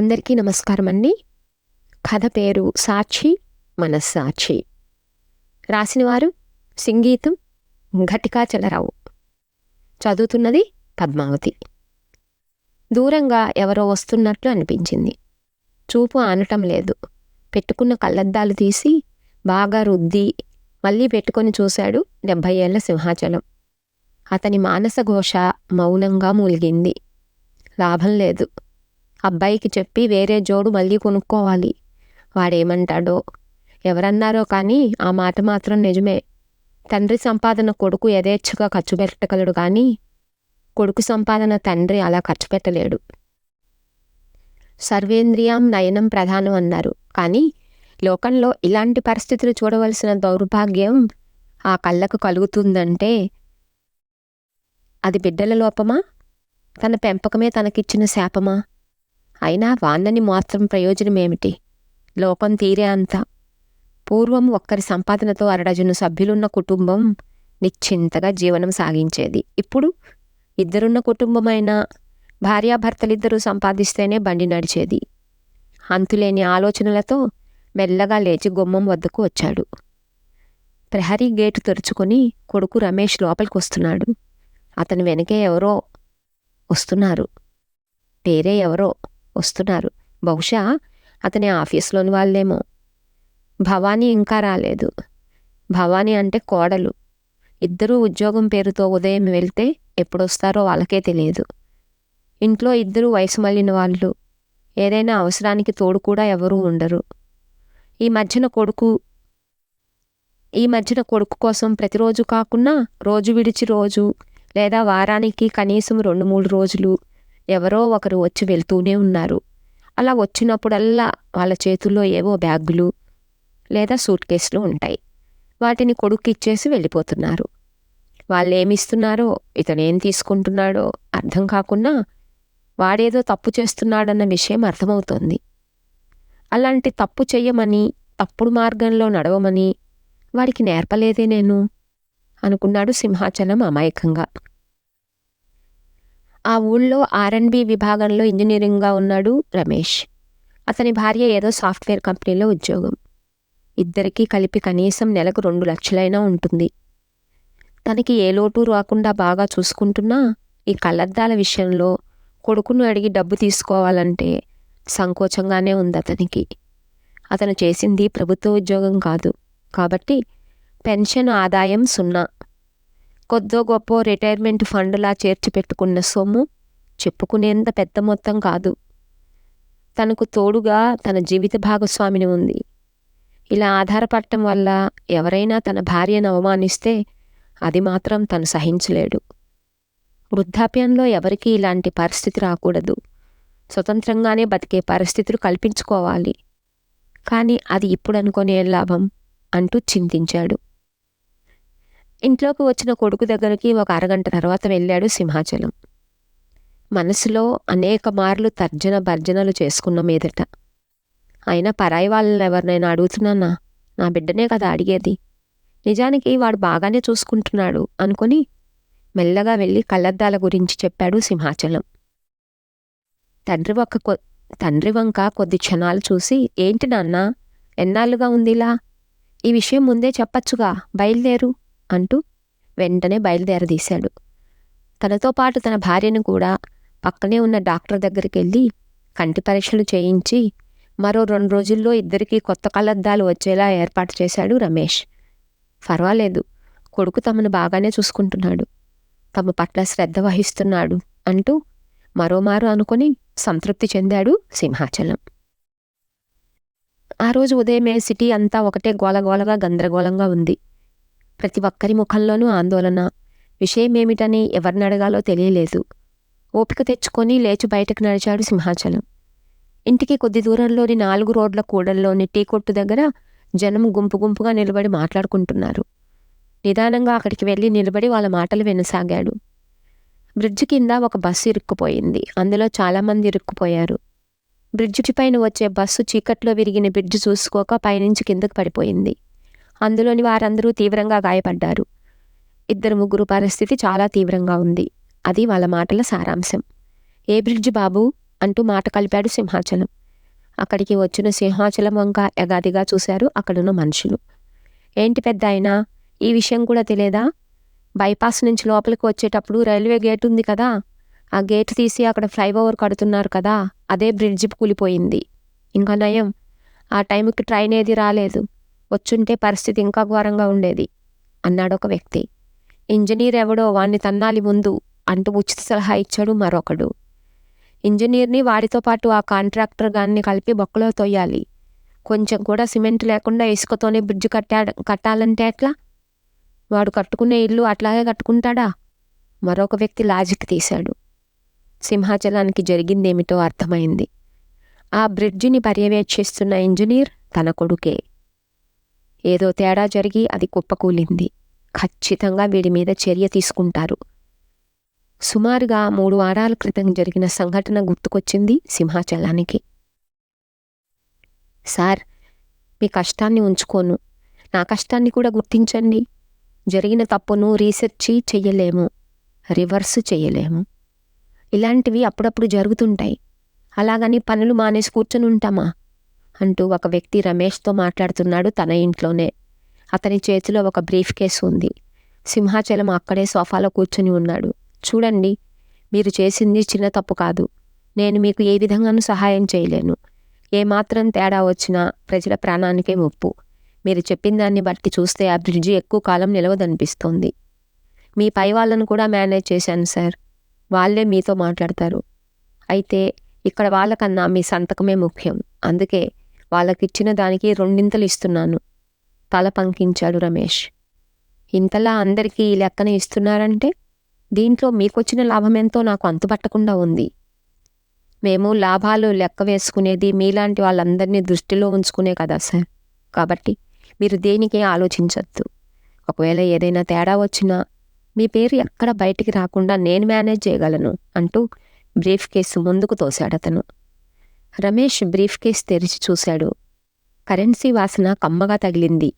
అందరికీ నమస్కారం అండి కథ పేరు సాక్షి మనస్సాక్షి. రాసినవారు సింగీతం ఘటికాచలరావు. చదువుతున్నది పద్మావతి. దూరంగా ఎవరో వస్తున్నట్లు అనిపించింది. చూపు ఆనటం లేదు. పెట్టుకున్న కళ్ళద్దాలు తీసి బాగా రుద్ది మళ్ళీ పెట్టుకొని చూశాడు డెబ్భై ఏళ్ళ సింహాచలం. అతని మానసఘోష మౌనంగా మూలిగింది. లాభం లేదు. అబ్బాయికి చెప్పి వేరే జోడు మళ్ళీ కొనుక్కోవాలి. వాడేమంటాడో? ఎవరన్నారో కానీ ఆ మాట మాత్రం నిజమే. తండ్రి సంపాదన కొడుకు యథేచ్ఛగా ఖర్చు పెట్టగలడు కానీ కొడుకు సంపాదన తండ్రి అలా ఖర్చు పెట్టలేడు. సర్వేంద్రియం నయనం ప్రధానం అన్నారు. కానీ లోకంలో ఇలాంటి పరిస్థితులు చూడవలసిన దౌర్భాగ్యం ఆ కళ్ళకు కలుగుతుందంటే అది బిడ్డల లోపమా? తన పెంపకమే తనకిచ్చిన శాపమా? అయినా వాన్నని మాత్రం ప్రయోజనమేమిటి? లోపం తీరే అంత. పూర్వం ఒక్కరి సంపాదనతో అరడజను సభ్యులున్న కుటుంబం నిశ్చింతగా జీవనం సాగించేది. ఇప్పుడు ఇద్దరున్న కుటుంబమైన భార్యాభర్తలిద్దరూ సంపాదిస్తేనే బండి నడిచేది. అంతులేని ఆలోచనలతో మెల్లగా లేచి గుమ్మం వద్దకు వచ్చాడు. ప్రహరీ గేటు తెరుచుకొని కొడుకు రమేష్ లోపలికి వస్తున్నాడు అతని వెనకే ఎవరో వస్తున్నారు. పేరే ఎవరో? వస్తున్నారు. బహుశా అతని ఆఫీస్లోని వాళ్ళేమో. భవానీ ఇంకా రాలేదు. భవానీ అంటే కోడలు. ఇద్దరూ ఉద్యోగం పేరుతో ఉదయం వెళ్తే ఎప్పుడొస్తారో వాళ్ళకే తెలియదు. ఇంట్లో ఇద్దరు వయసు మళ్ళిన వాళ్ళు. ఏదైనా అవసరానికి తోడు కూడా ఎవరూ ఉండరు. ఈ మధ్యన కొడుకు ఈ మధ్యన కొడుకు కోసం ప్రతిరోజు కాకుండా రోజు విడిచి రోజు లేదా వారానికి కనీసం రెండు మూడు రోజులు ఎవరో ఒకరు వచ్చి వెళ్తూనే ఉన్నారు. అలా వచ్చినప్పుడల్లా వాళ్ళ చేతుల్లో ఏవో బ్యాగులు లేదా సూట్ కేసులు ఉంటాయి. వాటిని కొడుక్కిచ్చేసి వెళ్ళిపోతున్నారు. వాళ్ళు ఏమిస్తున్నారో ఇతనేం తీసుకుంటున్నాడో అర్థం కాకుండా వాడేదో తప్పు చేస్తున్నాడన్న విషయం అర్థమవుతోంది. అలాంటి తప్పు చెయ్యమని తప్పుడు మార్గంలో నడవమని వాడికి నేర్పలేదే నేను అనుకున్నాడు సింహాచలం అమాయకంగా. ఆ ఊళ్ళో ఆర్ఎన్బి విభాగంలో ఇంజనీరింగ్గా ఉన్నాడు రమేష్. అతని భార్య ఏదో సాఫ్ట్వేర్ కంపెనీలో ఉద్యోగం. ఇద్దరికీ కలిపి కనీసం నెలకు రెండు లక్షలైనా ఉంటుంది. తనకి ఏ లోటు రాకుండా బాగా చూసుకుంటున్నా ఈ కళ్ళద్దాల విషయంలో కొడుకును అడిగి డబ్బు తీసుకోవాలంటే సంకోచంగానే ఉంది అతనికి. అతను చేసింది ప్రభుత్వ ఉద్యోగం కాదు. కాబట్టి పెన్షన్ ఆదాయం సున్నా. కొద్దో గొప్ప రిటైర్మెంట్ ఫండ్లా చేర్చి పెట్టుకున్న సొమ్ము చెప్పుకునేంత పెద్ద మొత్తం కాదు. తనకు తోడుగా తన జీవిత భాగస్వామిని ఉంది. ఇలా ఆధారపడటం వల్ల ఎవరైనా తన భార్యను అవమానిస్తే అది మాత్రం తను సహించలేడు. వృద్ధాప్యంలో ఎవరికీ ఇలాంటి పరిస్థితి రాకూడదు. స్వతంత్రంగానే బతికే పరిస్థితులు కల్పించుకోవాలి. కానీ అది ఇప్పుడు అనుకునే లాభం అంటూ చింతించాడు. ఇంట్లోకి వచ్చిన కొడుకు దగ్గరికి ఒక అరగంట తర్వాత వెళ్ళాడు సింహాచలం. మనసులో అనేక మార్లు తర్జన భర్జనలు చేసుకున్న మీదట. అయినా పరాయి వాళ్ళని ఎవరినైనా అడుగుతున్నానా? నా బిడ్డనే కదా అడిగేది. నిజానికి వాడు బాగానే చూసుకుంటున్నాడు అనుకుని మెల్లగా వెళ్ళి కళ్ళద్దాల గురించి చెప్పాడు సింహాచలం. తండ్రి వంక కొ తండ్రి వంక కొద్ది క్షణాలు చూసి ఏంటి నాన్న? ఎన్నాళ్ళుగా ఉందిలా? ఈ విషయం ముందే చెప్పచ్చుగా? బయలుదేరు. అంటూ వెంటనే బయలుదేరదీశాడు. తనతో పాటు తన భార్యను కూడా పక్కనే ఉన్న డాక్టర్ దగ్గరికి వెళ్ళి కంటి పరీక్షలు చేయించి మరో రెండు రోజుల్లో ఇద్దరికీ కొత్త కళ్ళద్దాలు వచ్చేలా ఏర్పాటు చేశాడు రమేష్. పర్వాలేదు కొడుకు తమను బాగానే చూసుకుంటున్నాడు. తమ పట్ల శ్రద్ధ వహిస్తున్నాడు అంటూ మరోమారు అనుకుని సంతృప్తి చెందాడు సింహాచలం. ఆ రోజు ఉదయమే సిటీ అంతా ఒకటే గోలగోలగా గందరగోళంగా ఉంది. ప్రతి ఒక్కరి ముఖంలోనూ ఆందోళన. విషయమేమిటని ఎవరిని అడగాలో తెలియలేదు. ఓపిక తెచ్చుకొని లేచి బయటకు నడిచాడు సింహాచలం. ఇంటికి కొద్ది దూరంలోని నాలుగు రోడ్ల కూడల్లోని టీ కొట్టు దగ్గర జనం గుంపు గుంపుగా నిలబడి మాట్లాడుకుంటున్నారు. నిదానంగా అక్కడికి వెళ్ళి నిలబడి వాళ్ళ మాటలు వినసాగాడు. బ్రిడ్జి కింద ఒక బస్సు ఇరుక్కుపోయింది. అందులో చాలామంది ఇరుక్కుపోయారు. బ్రిడ్జి పైన వచ్చే బస్సు చీకట్లో విరిగిన బ్రిడ్జి చూసుకోక పైనుంచి కిందకు పడిపోయింది. అందులోని వారందరూ తీవ్రంగా గాయపడ్డారు. ఇద్దరు ముగ్గురు పరిస్థితి చాలా తీవ్రంగా ఉంది. అది వాళ్ళ మాటల సారాంశం. ఏ బ్రిడ్జి బాబు? అంటూ మాట కలిపాడు సింహాచలం. అక్కడికి వచ్చిన సింహాచలం వంక ఎగాదిగా చూశారు అక్కడున్న మనుషులు. ఏంటి పెద్ద అయినా ఈ విషయం కూడా తెలియదా బైపాస్ నుంచి లోపలికి వచ్చేటప్పుడు రైల్వే గేట్ ఉంది కదా? ఆ గేట్ తీసి అక్కడ ఫ్లైఓవర్ కడుతున్నారు కదా? అదే బ్రిడ్జి కూలిపోయింది. ఇంకా నయం. ఆ టైంకి ట్రైన్ ఏది రాలేదు. వచ్చుంటే పరిస్థితి ఇంకా ఘోరంగా ఉండేది అన్నాడు ఒక వ్యక్తి. ఇంజనీర్ ఎవడో వాణ్ణి తన్నాలి ముందు అంటూ ఉచిత సలహా ఇచ్చాడు మరొకడు. ఇంజనీర్ని వాడితో పాటు ఆ కాంట్రాక్టర్ గాన్ని కలిపి బొక్కలో తొయ్యాలి. కొంచెం కూడా సిమెంట్ లేకుండా ఇసుకతోనే బ్రిడ్జ్ కట్టా కట్టాలంటే ఎట్లా? వాడు కట్టుకునే ఇల్లు అట్లాగే కట్టుకుంటాడా? మరొక వ్యక్తి లాజిక్ తీశాడు. సింహాచలానికి జరిగిందేమిటో అర్థమైంది. ఆ బ్రిడ్జిని పర్యవేక్షిస్తున్న ఇంజనీర్ తన కొడుకే. ఏదో తేడా జరిగి అది కుప్పకూలింది. ఖచ్చితంగా వీడి మీద చర్య తీసుకుంటారు. సుమారుగా మూడు వారాల క్రితం జరిగిన సంఘటన గుర్తుకొచ్చింది సింహాచలానికి. సార్ మీ కష్టాన్ని ఉంచుకోను. నా కష్టాన్ని కూడా గుర్తించండి. జరిగిన తప్పును రీసెర్చి చెయ్యలేము. రివర్స్ చెయ్యలేము. ఇలాంటివి అప్పుడప్పుడు జరుగుతుంటాయి. అలాగని పనులు మానేసి కూర్చొని ఉంటామా అంటూ ఒక వ్యక్తి రమేష్తో మాట్లాడుతున్నాడు తన ఇంట్లోనే. అతని చేతిలో ఒక బ్రీఫ్ కేసు ఉంది. సింహాచలం అక్కడే సోఫాలో కూర్చొని ఉన్నాడు. చూడండి మీరు చేసింది చిన్న తప్పు కాదు. నేను మీకు ఏ విధంగానూ సహాయం చేయలేను. ఏమాత్రం తేడా వచ్చినా ప్రజల ప్రాణానికే ముప్పు. మీరు చెప్పిన దాన్ని బట్టి చూస్తే ఆ బ్రిడ్జి ఎక్కువ కాలం నిలవదనిపిస్తోంది. మీ పై వాళ్ళను కూడా మేనేజ్ చేశాను సార్. వాళ్ళే మీతో మాట్లాడతారు. అయితే ఇక్కడ వాళ్ళకన్నా మీ సంతకమే ముఖ్యం. అందుకే వాళ్ళకిచ్చిన దానికి రెండింతలు ఇస్తున్నాను. తల పంకించాడు రమేష్. ఇంతలా అందరికీ ఈ లెక్కన ఇస్తున్నారంటే? దీంట్లో మీకొచ్చిన లాభం ఎంతో నాకు అంతుపట్టకుండా ఉంది. మేము లాభాలు లెక్క వేసుకునేది మీలాంటి వాళ్ళందరినీ దృష్టిలో ఉంచుకునే కదా సార్. కాబట్టి మీరు దేనికే ఆలోచించద్దు. ఒకవేళ ఏదైనా తేడా వచ్చినా మీ పేరు ఎక్కడ బయటికి రాకుండా నేను మేనేజ్ చేయగలను అంటూ బ్రీఫ్ కేసు ముందుకు తోశాడతను. రమేష్ బ్రీఫ్ కేస్ తెరిచి చూశాడు. కరెన్సీ వాసన కమ్మగా తగిలింది.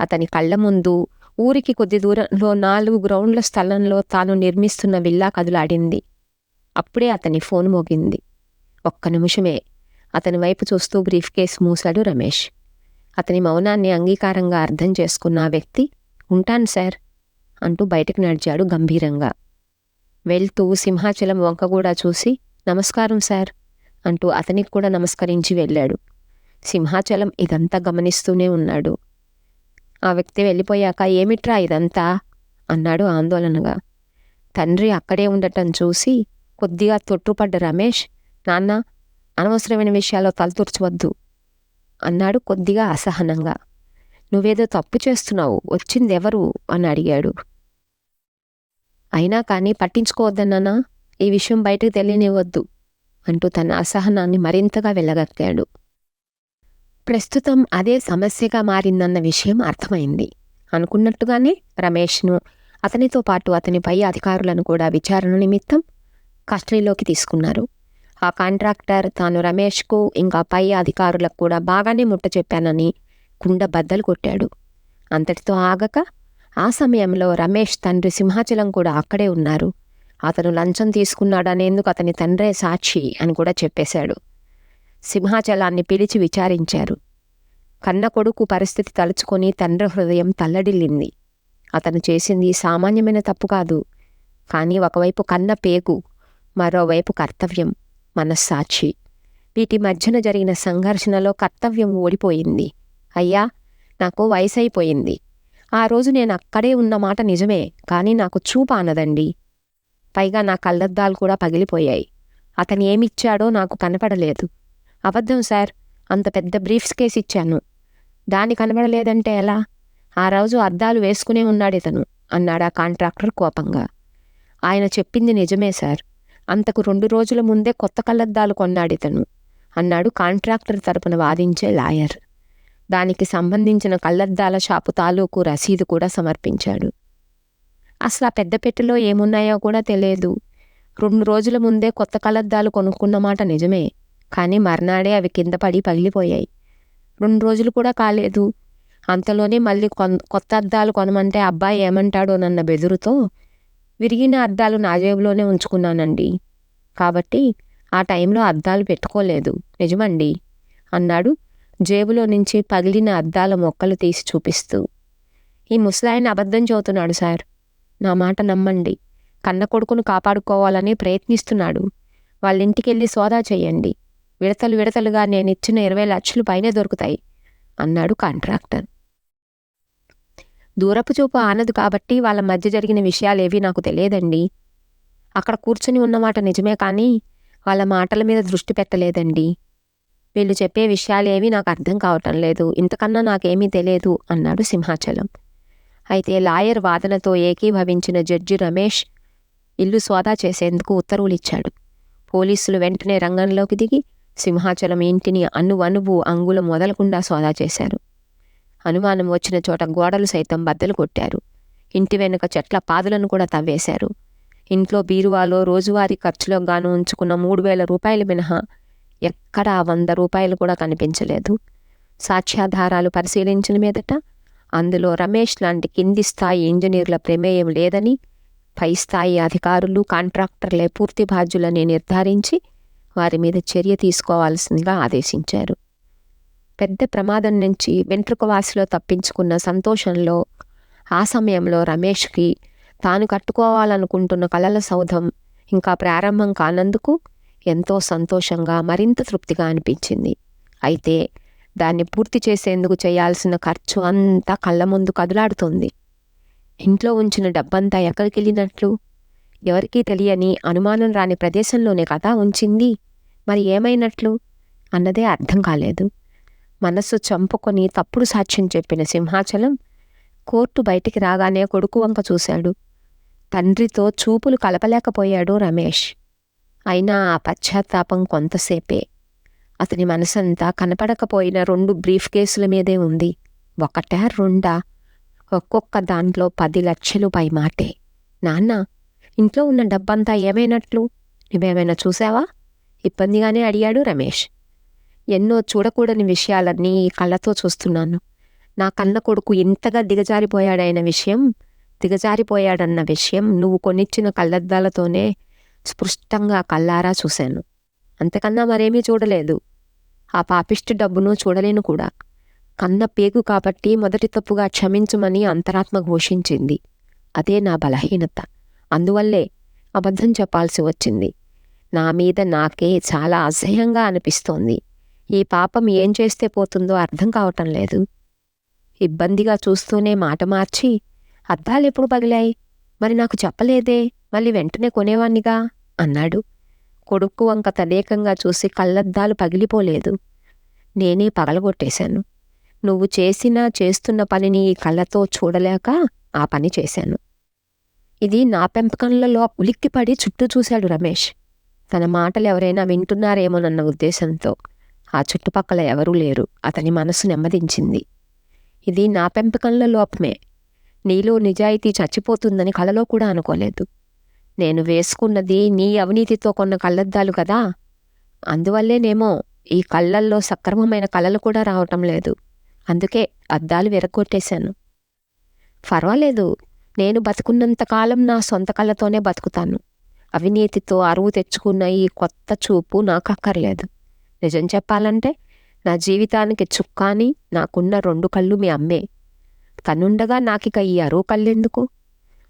అతని కళ్ళ ముందు ఊరికి కొద్ది దూరంలో నాలుగు గ్రౌండ్ల స్థలంలో తాను నిర్మిస్తున్న విల్లా కదులాడింది. అప్పుడే అతని ఫోన్ మోగింది. ఒక్క నిమిషమే. అతని వైపు చూస్తూ బ్రీఫ్ కేస్ మూశాడు రమేష్. అతని మౌనాన్ని అంగీకారంగా అర్థం చేసుకున్న ఆ వ్యక్తి ఉంటాను సార్ అంటూ బయటకు నడిచాడు గంభీరంగా. వెళ్తూ సింహాచలం వంక కూడా చూసి నమస్కారం సార్ అంటూ అతనికి కూడా నమస్కరించి వెళ్ళాడు. సింహాచలం ఇదంతా గమనిస్తూనే ఉన్నాడు. ఆ వ్యక్తి వెళ్ళిపోయాక ఏమిట్రా ఇదంతా? అన్నాడు ఆందోళనగా. తండ్రి అక్కడే ఉండటం చూసి కొద్దిగా తొట్టుపడ్డ రమేష్ నాన్న అనవసరమైన విషయాల్లో తలతూర్చవద్దు అన్నాడు కొద్దిగా అసహనంగా. నువ్వేదో తప్పు చేస్తున్నావు వచ్చింది ఎవరు అని అడిగాడు. అయినా కానీ పట్టించుకోవద్దన్నానా ఈ విషయం బయటకు తెలియనివ్వద్దు. అంటూ తన అసహనాన్ని మరింతగా వెళ్ళగక్కాడు ప్రస్తుతం అదే సమస్యగా మారిందన్న విషయం అర్థమైంది. అనుకున్నట్టుగానే రమేష్ను అతనితో పాటు అతని పై అధికారులను కూడా విచారణ నిమిత్తం కస్టడీలోకి తీసుకున్నారు. ఆ కాంట్రాక్టర్ తాను రమేష్కు ఇంకా పై అధికారులకు కూడా బాగానే ముట్ట చెప్పానని కుండ బద్దలు కొట్టాడు. అంతటితో ఆగక ఆ సమయంలో రమేష్ తండ్రి సింహాచలం కూడా అక్కడే ఉన్నారు. అతను లంచం తీసుకున్నాడనేందుకు అతని తండ్రే సాక్షి అని కూడా చెప్పేశాడు. సింహాచలాన్ని పిలిచి విచారించారు. కన్న కొడుకు పరిస్థితి తలుచుకొని తండ్రి హృదయం తల్లడిల్లింది. అతను చేసింది సామాన్యమైన తప్పు కాదు కానీ ఒకవైపు కన్న పేగు మరోవైపు కర్తవ్యం మనస్సాక్షి. వీటి మధ్యన జరిగిన సంఘర్షణలో కర్తవ్యం ఓడిపోయింది. అయ్యా నాకు వయసైపోయింది. ఆ రోజు నేను అక్కడే ఉన్న మాట నిజమే కానీ నాకు చూపానదండి పైగా నా కళ్ళద్దాలు కూడా పగిలిపోయాయి. అతను ఏమిచ్చాడో నాకు కనపడలేదు. అబద్ధం సార్. అంత పెద్ద బ్రీఫ్స్ కేసు ఇచ్చాను దాని కనబడలేదంటే ఎలా? ఆ రోజు అద్దాలు వేసుకునే ఉన్నాడు ఇతను అన్నాడు ఆ కాంట్రాక్టర్ కోపంగా. ఆయన చెప్పింది నిజమే సార్. అంతకు రెండు రోజుల ముందే కొత్త కళ్ళద్దాలు కొన్నాడు ఇతను అన్నాడు కాంట్రాక్టర్ తరపున వాదించే లాయర్. దానికి సంబంధించిన కళ్ళద్దాల షాపు తాలూకు రసీదు కూడా సమర్పించాడు. అసలు ఆ పెద్ద పెట్టెలో ఏమున్నాయో కూడా తెలియదు. రెండు రోజుల ముందే కొత్త కలద్దాలు కొనుక్కున్న మాట నిజమే కానీ మర్నాడే అవి కింద పడి పగిలిపోయాయి. రెండు రోజులు కూడా కాలేదు. అంతలోనే మళ్ళీ కొన్ కొత్త అద్దాలు కొనమంటే అబ్బాయి ఏమంటాడోనన్న బెదురుతో విరిగిన అద్దాలు నా జేబులోనే ఉంచుకున్నానండి. కాబట్టి ఆ టైంలో అద్దాలు పెట్టుకోలేదు. నిజమండి అన్నాడు జేబులో నుంచి పగిలిన అద్దాల మొక్కలు తీసి చూపిస్తూ. ఈ ముసలాయన అబద్ధం చెబుతున్నాడు సార్. నా మాట నమ్మండి. కన్న కొడుకును కాపాడుకోవాలని ప్రయత్నిస్తున్నాడు. వాళ్ళ ఇంటికి వెళ్ళి సోదా చేయండి విడతలు విడతలుగా నేను ఇచ్చిన ఇరవై లక్షలు పైనే దొరుకుతాయి అన్నాడు కాంట్రాక్టర్. దూరపు చూపు ఆనదు కాబట్టి వాళ్ళ మధ్య జరిగిన విషయాలేవి నాకు తెలియదండి. అక్కడ కూర్చుని ఉన్నమాట నిజమే కానీ వాళ్ళ మాటల మీద దృష్టి పెట్టలేదండి. వీళ్ళు చెప్పే విషయాలేవి నాకు అర్థం కావటం లేదు. ఇంతకన్నా నాకేమీ తెలియదు అన్నాడు సింహాచలం. అయితే లాయర్ వాదనతో ఏకీభవించిన జడ్జి రమేష్ ఇల్లు సోదా చేసేందుకు ఉత్తర్వులిచ్చాడు. పోలీసులు వెంటనే రంగంలోకి దిగి సింహాచలం ఇంటిని అణువణువు అంగుళం మొదలకుండా సోదా చేశారు. అనుమానం వచ్చిన చోట గోడలు సైతం బద్దలు కొట్టారు. ఇంటి వెనుక చెట్ల పాదులను కూడా తవ్వేశారు. ఇంట్లో బీరువాలో రోజువారీ ఖర్చులో గాను ఉంచుకున్న మూడు వేల రూపాయలు మినహా ఎక్కడా వంద రూపాయలు కూడా కనిపించలేదు. సాక్ష్యాధారాలు పరిశీలించిన మీదట అందులో రమేష్ లాంటి కింది స్థాయి ఇంజనీర్ల ప్రమేయం లేదని పై స్థాయి అధికారులు కాంట్రాక్టర్లే పూర్తి బాధ్యులని నిర్ధారించి వారి మీద చర్య తీసుకోవాల్సిందిగా ఆదేశించారు. పెద్ద ప్రమాదం నుంచి వెంట్రుకవాసిలో తప్పించుకున్న సంతోషంలో ఆ సమయంలో రమేష్కి తాను కట్టుకోవాలనుకుంటున్న కలల సౌధం ఇంకా ప్రారంభం కానందుకు ఎంతో సంతోషంగా మరింత తృప్తిగా అనిపించింది. అయితే దాన్ని పూర్తి చేసేందుకు చేయాల్సిన ఖర్చు అంతా కళ్ళ ముందు కదులాడుతోంది. ఇంట్లో ఉంచిన డబ్బంతా ఎక్కడికి వెళ్ళినట్లు ఎవరికీ తెలియని అనుమానం రాని ప్రదేశంలోనే కదా ఉంచింది. మరి ఏమైనట్లు? అన్నదే అర్థం కాలేదు. మనస్సు చంపుకొని తప్పుడు సాక్ష్యం చెప్పిన సింహాచలం కోర్టు బయటికి రాగానే కొడుకు వంక చూశాడు. తండ్రితో చూపులు కలపలేకపోయాడు రమేష్. అయినా ఆ పశ్చాత్తాపం కొంతసేపే. అతని మనసంతా కనపడకపోయిన రెండు బ్రీఫ్ కేసుల మీదే ఉంది. ఒకటా రెండా? ఒక్కొక్క దాంట్లో పది లక్షలు పై మాటే. నాన్న ఇంట్లో ఉన్న డబ్బంతా ఏమైనట్లు? నువ్వేమైనా చూసావా? ఇబ్బందిగానే అడిగాడు రమేష్. ఎన్నో చూడకూడని విషయాలన్నీ ఈ కళ్ళతో చూస్తున్నాను. నా కన్న కొడుకు ఇంతగా దిగజారిపోయాడైన విషయం దిగజారిపోయాడన్న విషయం నువ్వు కొనిచ్చిన కళ్ళద్దాలతోనే స్పృష్టంగా కల్లారా చూశాను. అంతకన్నా మరేమీ చూడలేదు. ఆ పాపిష్టి డబ్బును చూడలేను కూడా. కన్న పేగు కాబట్టి మొదటి తప్పుగా క్షమించుమని అంతరాత్మ ఘోషించింది. అదే నా బలహీనత. అందువల్లే అబద్ధం చెప్పాల్సి వచ్చింది. నా మీద నాకే చాలా అసహ్యంగా అనిపిస్తోంది. ఈ పాపం ఏం చేస్తే పోతుందో అర్థం కావటం లేదు. ఇబ్బందిగా చూస్తూనే మాట మార్చి అద్దాలెప్పుడు పగిలాయి? మరి నాకు చెప్పలేదే? మళ్ళీ వెంటనే కొనేవాణ్ణిగా? అన్నాడు. కొడుకు వంక తదేకంగా చూసి కళ్ళద్దాలు పగిలిపోలేదు. నేనే పగలగొట్టేశాను. నువ్వు చేసినా చేస్తున్న పనిని ఈ కళ్ళతో చూడలేక ఆ పని చేశాను. ఇది నా పెంపకంలలో ఉలిక్కిపడి చుట్టూ చూశాడు రమేష్. తన మాటలు ఎవరైనా వింటున్నారేమోనన్న ఉద్దేశంతో. ఆ చుట్టుపక్కల ఎవరూ లేరు. అతని మనసు నెమ్మదించింది. ఇది నా పెంపకంలో లోపమే. నీలో నిజాయితీ చచ్చిపోతుందని కలలో కూడా అనుకోలేదు. నేను వేసుకున్నది నీ అవినీతితో కొన్న కళ్ళద్దాలు కదా. అందువల్లేనేమో ఈ కళ్ళల్లో సక్రమమైన కళలు కూడా రావటం లేదు. అందుకే అద్దాలు విరగొట్టేశాను పర్వాలేదు నేను బతుకున్నంతకాలం నా సొంత కళ్ళతోనే బతుకుతాను. అవినీతితో అరువు తెచ్చుకున్న ఈ కొత్త చూపు నాకు అక్కర్లేదు నిజం చెప్పాలంటే నా జీవితానికి చుక్కాని నాకున్న రెండు కళ్ళు మీ అమ్మే. తనుండగా నాకిక ఈ అరువు కళ్ళెందుకు?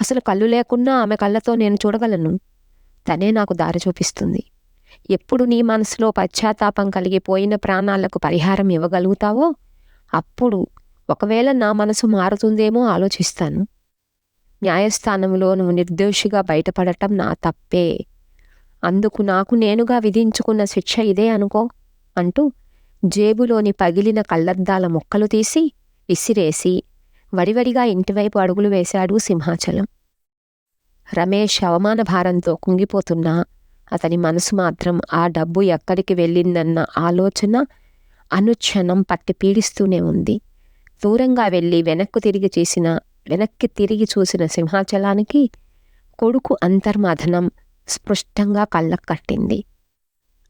అసలు కళ్ళు లేకున్నా ఆమె కళ్ళతో నేను చూడగలను. తనే నాకు దారి చూపిస్తుంది. ఎప్పుడు నీ మనసులో పశ్చాత్తాపం కలిగిపోయిన ప్రాణాలకు పరిహారం ఇవ్వగలుగుతావో అప్పుడు ఒకవేళ నా మనసు మారుతుందేమో ఆలోచిస్తాను. న్యాయస్థానంలో నువ్వు నిర్దోషిగా బయటపడటం నా తప్పే. అందుకు నాకు నేనుగా విధించుకున్న శిక్ష ఇదే అనుకో అంటూ జేబులోని పగిలిన కళ్ళద్దాల ముక్కలు తీసి విసిరేసి వడివడిగా ఇంటివైపు అడుగులు వేశాడు సింహాచలం. రమేష్ అవమాన భారంతో కుంగిపోతున్నా అతని మనసు మాత్రం ఆ డబ్బు ఎక్కడికి వెళ్ళిందన్న ఆలోచన అనుక్షణం పట్టి పీడిస్తూనే ఉంది. దూరంగా వెళ్ళి వెనక్కు తిరిగి చేసిన వెనక్కి తిరిగి చూసిన సింహాచలానికి కొడుకు అంతర్మథనం స్పృష్టంగా కళ్ళకు కట్టింది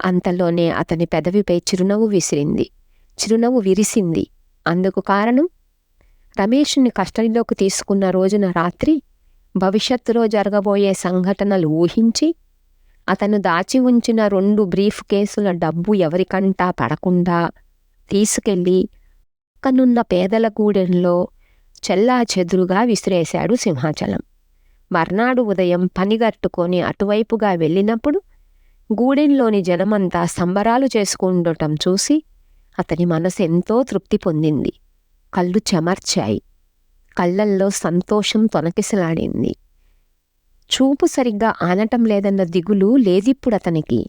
అంతలోనే అతని పెదవిపై చిరునవ్వు విసిరింది. చిరునవ్వు విరిసింది. అందుకు కారణం? రమేష్ని కస్టడీలోకి తీసుకున్న రోజున రాత్రి భవిష్యత్తులో జరగబోయే సంఘటనలు ఊహించి అతను దాచి ఉంచిన రెండు బ్రీఫ్ కేసుల డబ్బు ఎవరికంటా పడకుండా తీసుకెళ్ళి పక్కనున్న పేదల గూడెంలో చెల్లా చెదురుగా విసిరేశాడు సింహాచలం. మర్నాడు ఉదయం పనిగట్టుకొని అటువైపుగా వెళ్ళినప్పుడు గూడెంలోని జనమంతా సంబరాలు చేసుకుండటం చూసి అతని మనసు ఎంతో తృప్తి పొందింది. కళ్ళు చెమర్చాయి. కళ్ళల్లో సంతోషం తొనకిసలాడింది. చూపు సరిగ్గా ఆనటం లేదన్న దిగులు లేదిప్పుడు అతనికి